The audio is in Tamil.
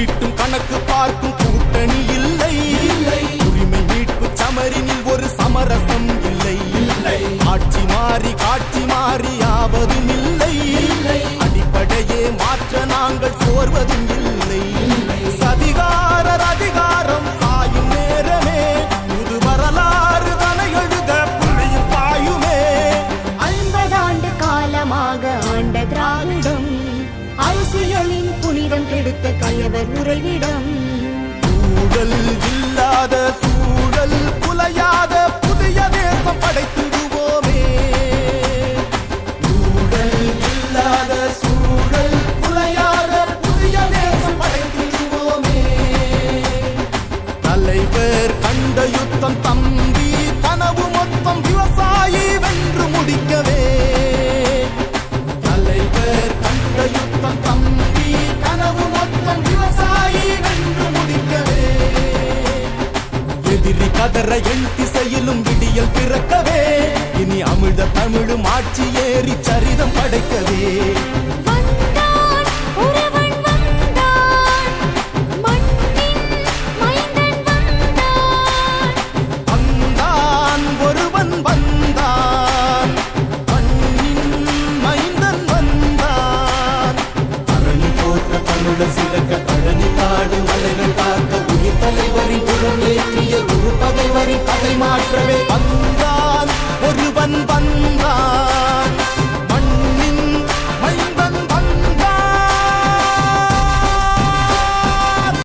ஓட்டும் கணக்கு பார்க்கும் கூட்டணி இல்லை. உரிமை மீட்பு சமரினில் ஒரு சமரசம் இல்லை. ஆட்சி மாறி காட்சி மாறி ஆவதும் இல்லை. அடிப்படையே மாற்ற நாங்கள் சோர்வதும் இல்லை. சதிகாரர் அதிகாரம் சாயும் நேரமே. புது வரலாறு தலை எழுத புள்ளியில் பாயுமே. ஐம்பதாண்டு காலமாக ஆண்ட திராவிடம் அரசியலின் புனிதம் கெடுத்த கயவர் உறைவிடம் ஊழல் இல்லாத மேலும் விடியல் பிறக்கவே. இனி அமிழ்த தமிழும் ஆட்சி ஏறி சரிதம் படைக்கவே. மாற்றவே